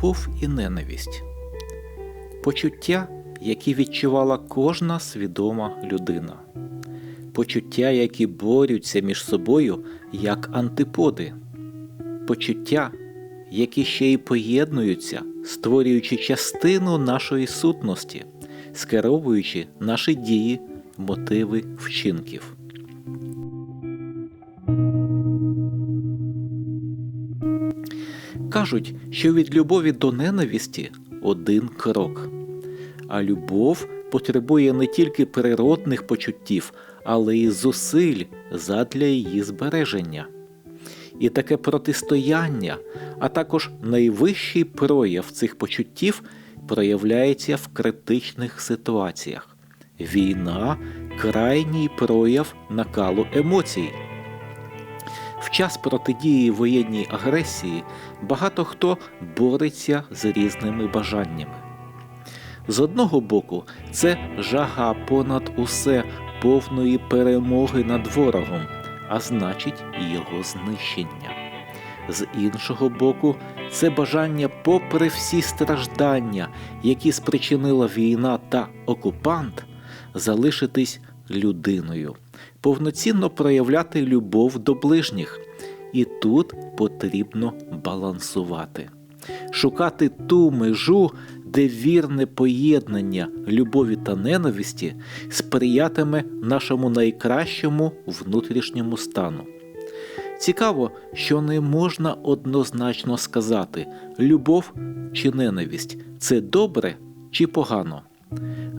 любов і ненависть. Почуття, які відчувала кожна свідома людина, почуття, які борються між собою як антиподи, почуття, які ще й поєднуються, створюючи частину нашої сутності, скеровуючи наші дії, мотиви вчинків. Кажуть, що від любові до ненависті один крок. А любов потребує не тільки природних почуттів, але й зусиль задля її збереження. І таке протистояння, а також найвищий прояв цих почуттів проявляється в критичних ситуаціях. Війна крайній прояв накалу емоцій. В час протидії воєнній агресії багато хто бореться з різними бажаннями. З одного боку, це жага понад усе повної перемоги над ворогом, а значить, його знищення. З іншого боку, це бажання, попри всі страждання, які спричинила війна та окупант, залишитись людиною, повноцінно проявляти любов до ближніх. І тут потрібно балансувати, шукати ту межу, де вірне поєднання любові та ненависті сприятиме нашому найкращому внутрішньому стану. Цікаво, що не можна однозначно сказати, любов чи ненависть це добре чи погано.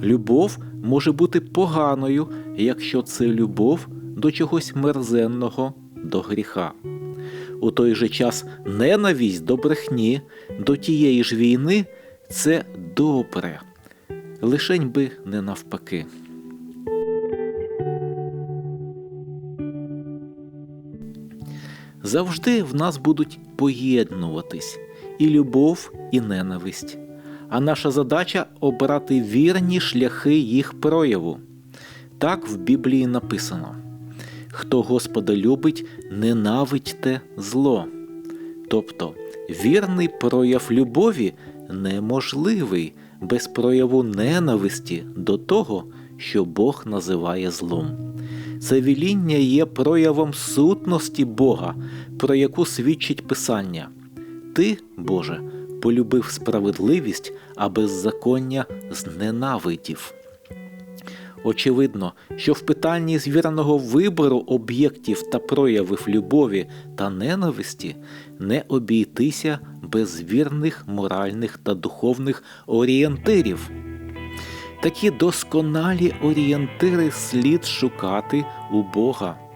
Любов може бути поганою, якщо це любов до чогось мерзенного, до гріха. У той же час ненависть до брехні, до тієї ж війни це добре, лишень би не навпаки. Завжди в нас будуть поєднуватись і любов, і ненависть. А наша задача обрати вірні шляхи їх прояву. Так в Біблії написано: хто Господа любить, ненавидьте зло. Тобто вірний прояв любові неможливий без прояву ненависті до того, що Бог називає злом. Це віління є проявом сутності Бога, про яку свідчить Писання. Ти, Боже, полюбив справедливість, а беззаконня зненавидів. Очевидно, що в питанні звіреного вибору об'єктів та проявів любові та ненависті не обійтися без вірних моральних та духовних орієнтирів. Такі досконалі орієнтири слід шукати у Бога.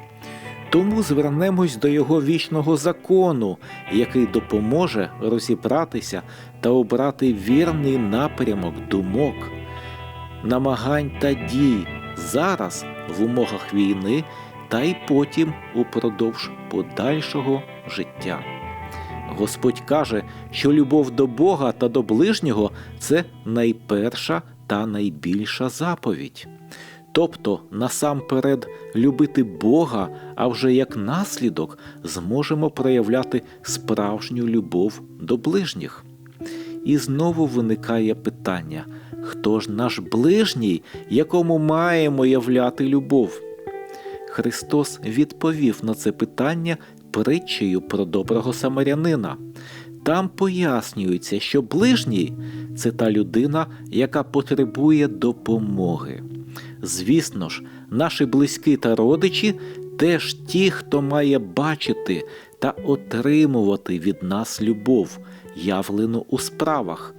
Тому звернемось до Його вічного закону, який допоможе розібратися та обрати вірний напрямок думок, намагань та дій зараз в умовах війни та й потім упродовж подальшого життя. Господь каже, що любов до Бога та до ближнього це найперша та найбільша заповідь. Тобто, насамперед, любити Бога, а вже як наслідок зможемо проявляти справжню любов до ближніх. І знову виникає питання: хто ж наш ближній, якому маємо являти любов? Христос відповів на це питання притчею про доброго самарянина. Там пояснюється, що ближній це та людина, яка потребує допомоги. Звісно ж, наші близькі та родичі теж ті, хто має бачити та отримувати від нас любов, явлену у справах.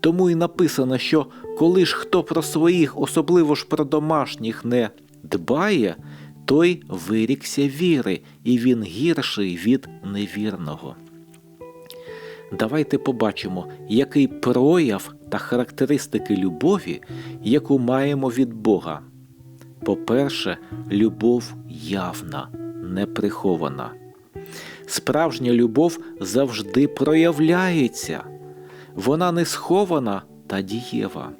Тому і написано, що коли ж хто про своїх, особливо ж про домашніх, не дбає, той вирікся віри, і він гірший від невірного. Давайте побачимо, який прояв та характеристики любові, яку маємо від Бога. По-перше, любов явна, неприхована. Справжня любов завжди проявляється, вона не схована та дієва.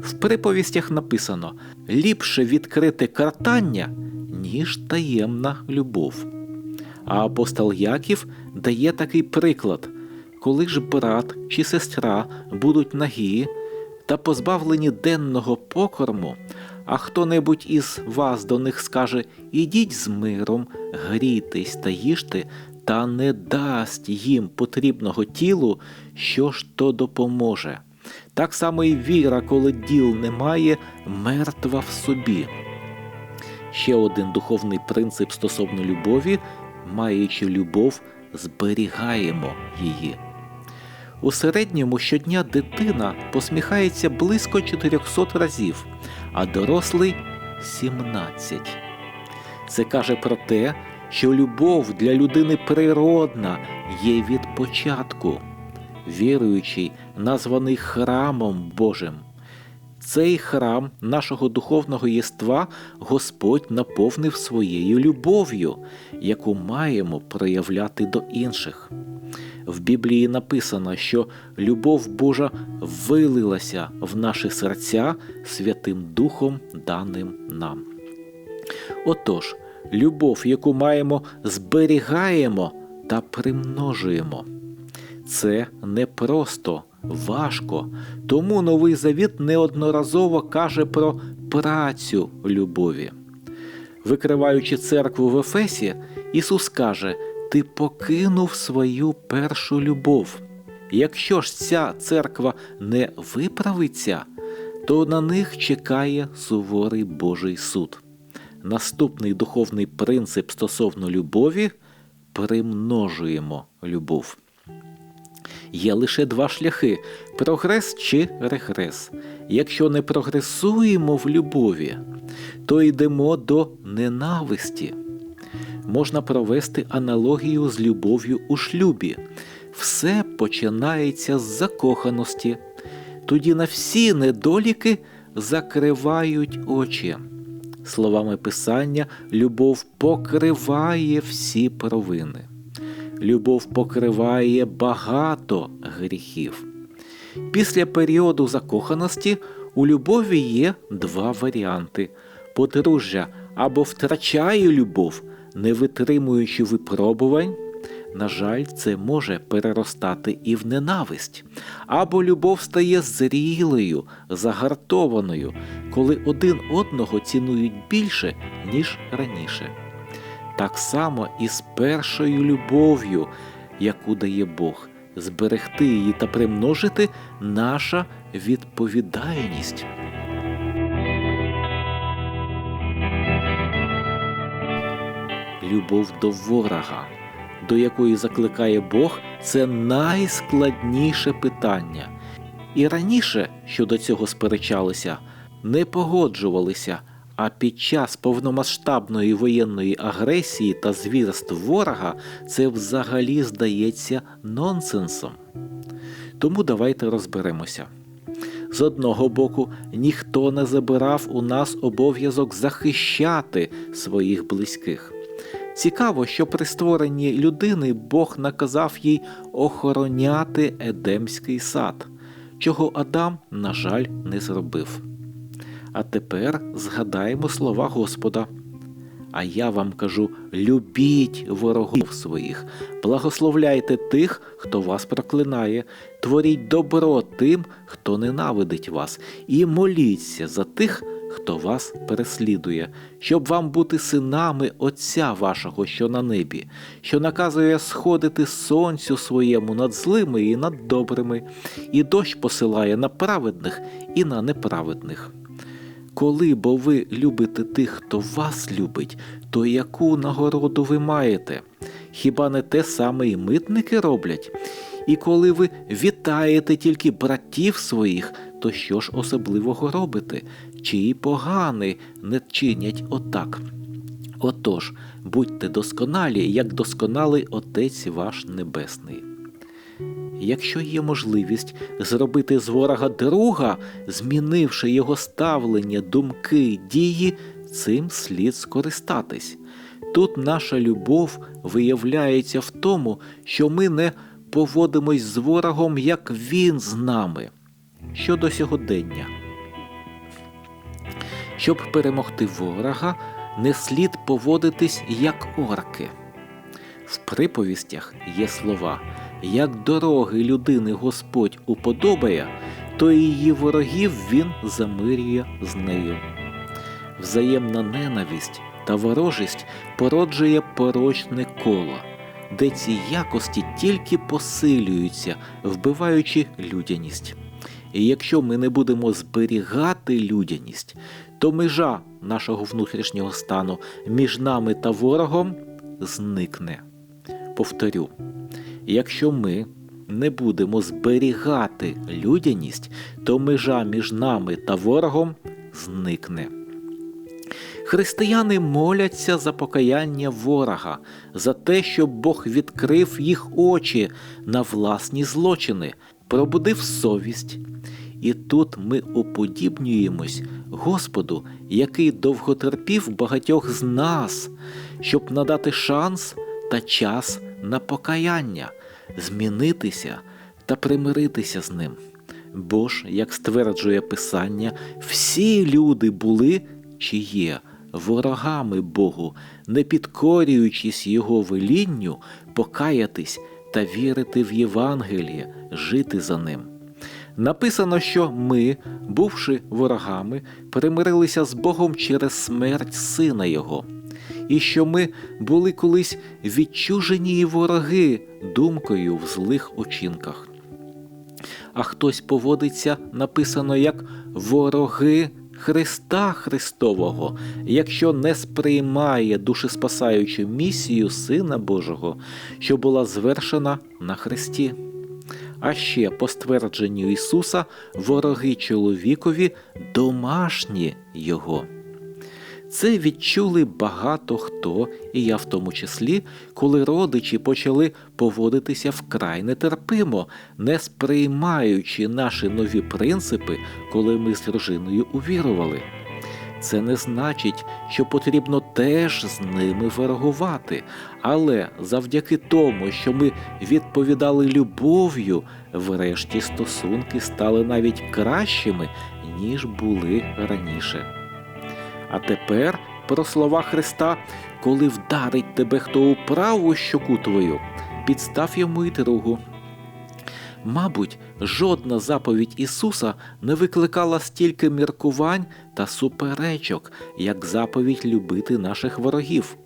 В приповістях написано ліпше відкрите картання, ніж таємна любов. А апостол Яків дає такий приклад коли ж брат чи сестра будуть нагі та позбавлені денного покорму, а хто-небудь із вас до них скаже Ідіть з миром, грійтесь та їжте, та не дасть їм потрібного тілу, що ж то допоможе. Так само і віра, коли діл немає, мертва в собі. Ще один духовний принцип стосовно любові, маючи любов, зберігаємо її. У середньому щодня дитина посміхається близько 400 разів, а дорослий 17. Це каже про те, що любов для людини природна є від початку, віруючий, названий храмом Божим. Цей храм нашого духовного єства Господь наповнив своєю любов'ю, яку маємо проявляти до інших. В Біблії написано, що любов Божа вилилася в наші серця Святим Духом, даним нам. Отож, любов, яку маємо, зберігаємо та примножуємо. Це не просто важко, тому новий завіт неодноразово каже про працю любові. Викриваючи церкву в Ефесі, Ісус каже: Ти покинув свою першу любов. Якщо ж ця церква не виправиться, то на них чекає суворий Божий суд. Наступний духовний принцип стосовно любові примножуємо любов. Є лише два шляхи прогрес чи регрес. Якщо не прогресуємо в любові, то йдемо до ненависті. Можна провести аналогію з любов'ю у шлюбі. Все починається з закоханості, тоді на всі недоліки закривають очі. Словами Писання, любов покриває всі провини. Любов покриває багато гріхів. Після періоду закоханості у любові є два варіанти: подружжя або втрачає любов, не витримуючи випробувань. На жаль, це може переростати і в ненависть, або любов стає зрілою, загартованою, коли один одного цінують більше, ніж раніше. Так само і з першою любов'ю, яку дає Бог, зберегти її та примножити наша відповідальність. Любов до ворога, до якої закликає Бог, це найскладніше питання. І раніше, що до цього сперечалися, не погоджувалися. А під час повномасштабної воєнної агресії та звірств ворога це взагалі здається нонсенсом. Тому давайте розберемося. З одного боку, ніхто не забирав у нас обов'язок захищати своїх близьких. Цікаво, що при створенні людини Бог наказав їй охороняти Едемський сад, чого Адам, на жаль, не зробив. А тепер згадаємо слова Господа. А я вам кажу: любіть ворогів своїх, благословляйте тих, хто вас проклинає, творіть добро тим, хто ненавидить вас, і моліться за тих, хто вас переслідує, щоб вам бути синами Отця вашого, що на небі, що наказує сходити сонцю своєму над злими і над добрими, і дощ посилає на праведних і на неправедних. Коли бо ви любите тих, хто вас любить, то яку нагороду ви маєте? Хіба не те саме і митники роблять? І коли ви вітаєте тільки братів своїх, то що ж особливого робите? Чи і погани не чинять отак? Отож, будьте досконалі, як досконалий Отець ваш Небесний. Якщо є можливість зробити з ворога друга, змінивши його ставлення, думки, дії, цим слід скористатись. Тут наша любов виявляється в тому, що ми не поводимось з ворогом, як він з нами. Щодо сьогодення. Щоб перемогти ворога, не слід поводитись як орки. В приповістях є слова як дороги людини Господь уподобає, то її ворогів він замирює з нею. Взаємна ненависть та ворожість породжує порочне коло, де ці якості тільки посилюються, вбиваючи людяність. І якщо ми не будемо зберігати людяність, то межа нашого внутрішнього стану між нами та ворогом зникне. Повторю, якщо ми не будемо зберігати людяність, то межа між нами та ворогом зникне. Християни моляться за покаяння ворога, за те, щоб Бог відкрив їх очі на власні злочини, пробудив совість. І тут ми уподібнюємось Господу, який довго терпів багатьох з нас, щоб надати шанс та час на покаяння, змінитися та примиритися з ним. Бо ж, як стверджує Писання, всі люди були чи є ворогами Богу, не підкорюючись Його велінню, покаятись та вірити в Євангеліє, жити за ним. Написано, що ми, бувши ворогами, примирилися з Богом через смерть Сина Його, і що ми були колись відчужені і вороги думкою в злих учинках. А хтось поводиться, написано як вороги Христа Христового, якщо не сприймає душеспасаючу місію Сина Божого, що була звершена на Христі. А ще, по ствердженню Ісуса, вороги чоловікові домашні Його. Це відчули багато хто, і я в тому числі, коли родичі почали поводитися вкрай нетерпимо, не сприймаючи наші нові принципи, коли ми з дружиною увірували. Це не значить, що потрібно теж з ними ворогувати, але завдяки тому, що ми відповідали любов'ю, врешті стосунки стали навіть кращими, ніж були раніше. А тепер про слова Христа, коли вдарить тебе хто у праву щоку твою, підстав йому й другу. Мабуть, жодна заповідь Ісуса не викликала стільки міркувань та суперечок, як заповідь любити наших ворогів.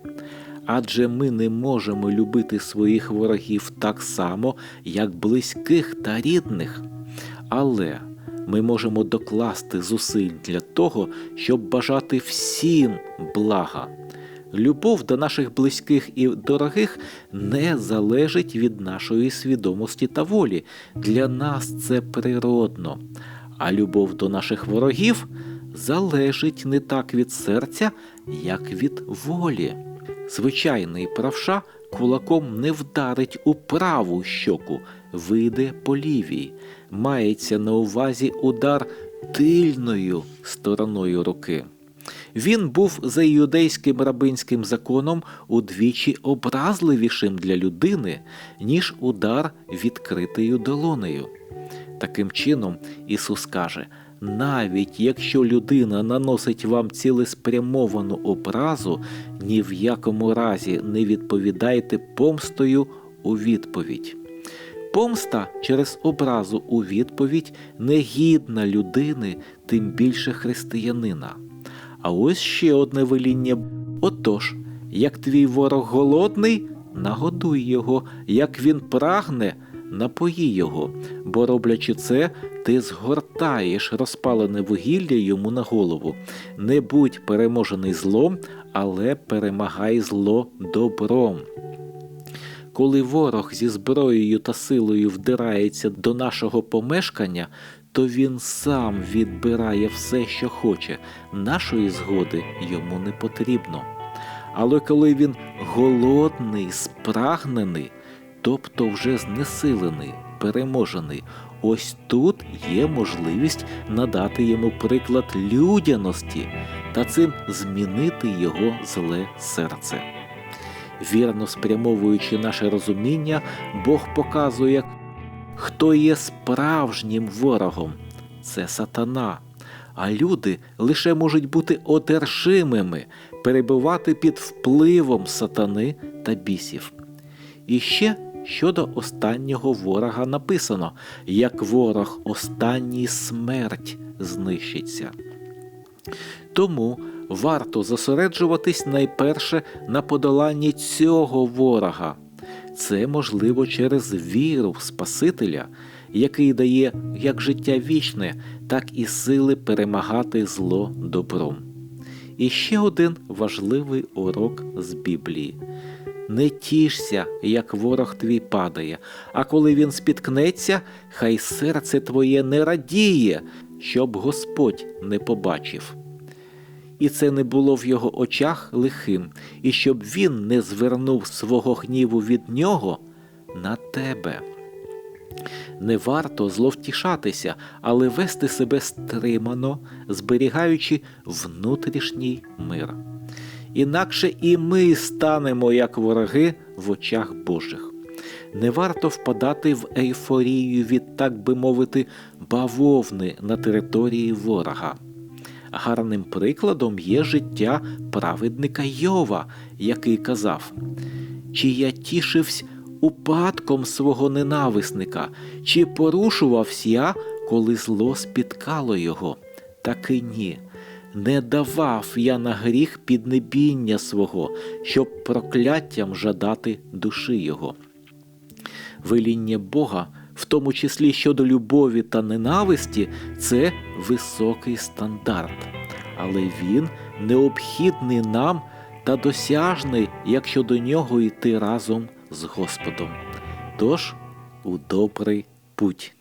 Адже ми не можемо любити своїх ворогів так само, як близьких та рідних. Але ми можемо докласти зусиль для того, щоб бажати всім блага. Любов до наших близьких і дорогих не залежить від нашої свідомості та волі. Для нас це природно. А любов до наших ворогів залежить не так від серця, як від волі. Звичайний правша кулаком не вдарить у праву щоку, вийде по лівій. Мається на увазі удар тильною стороною руки. Він був за юдейським рабинським законом удвічі образливішим для людини, ніж удар відкритою долонею. Таким чином, Ісус каже, навіть якщо людина наносить вам цілеспрямовану образу, ні в якому разі не відповідайте помстою у відповідь. Помста через образу у відповідь негідна людини, тим більше християнина. А ось ще одне веління. Отож, як твій ворог голодний, нагодуй його, як він прагне, напої його, бо роблячи це, ти згортаєш розпалене вугілля йому на голову. Не будь переможений злом, але перемагай зло добром. Коли ворог зі зброєю та силою вдирається до нашого помешкання, то він сам відбирає все, що хоче, нашої згоди йому не потрібно. Але коли він голодний, спрагнений, тобто вже знесилений, переможений, ось тут є можливість надати йому приклад людяності та цим змінити його зле серце. Вірно спрямовуючи наше розуміння, Бог показує, хто є справжнім ворогом це сатана. А люди лише можуть бути одержимими, перебувати під впливом сатани та бісів. І ще Щодо останнього ворога написано, як ворог останній смерть знищиться. Тому варто зосереджуватись найперше на подоланні цього ворога. Це можливо через віру в Спасителя, який дає як життя вічне, так і сили перемагати зло добром. І ще один важливий урок з Біблії. Не тішся, як ворог твій падає, а коли він спіткнеться, хай серце твоє не радіє, щоб Господь не побачив. І це не було в його очах лихим, і щоб він не звернув свого гніву від нього на тебе. Не варто зловтішатися, але вести себе стримано, зберігаючи внутрішній мир. Інакше і ми станемо як вороги в очах Божих. Не варто впадати в ейфорію від, так би мовити, бавовни на території ворога. Гарним прикладом є життя праведника Йова, який казав: Чи я тішився упадком свого ненависника, чи порушувався я, коли зло спіткало його? Таки ні. Не давав я на гріх піднебіння свого, щоб прокляттям жадати душі його. Веління Бога, в тому числі щодо любові та ненависті, це високий стандарт, але він необхідний нам та досяжний, якщо до нього йти разом з Господом. Тож у добрий путь.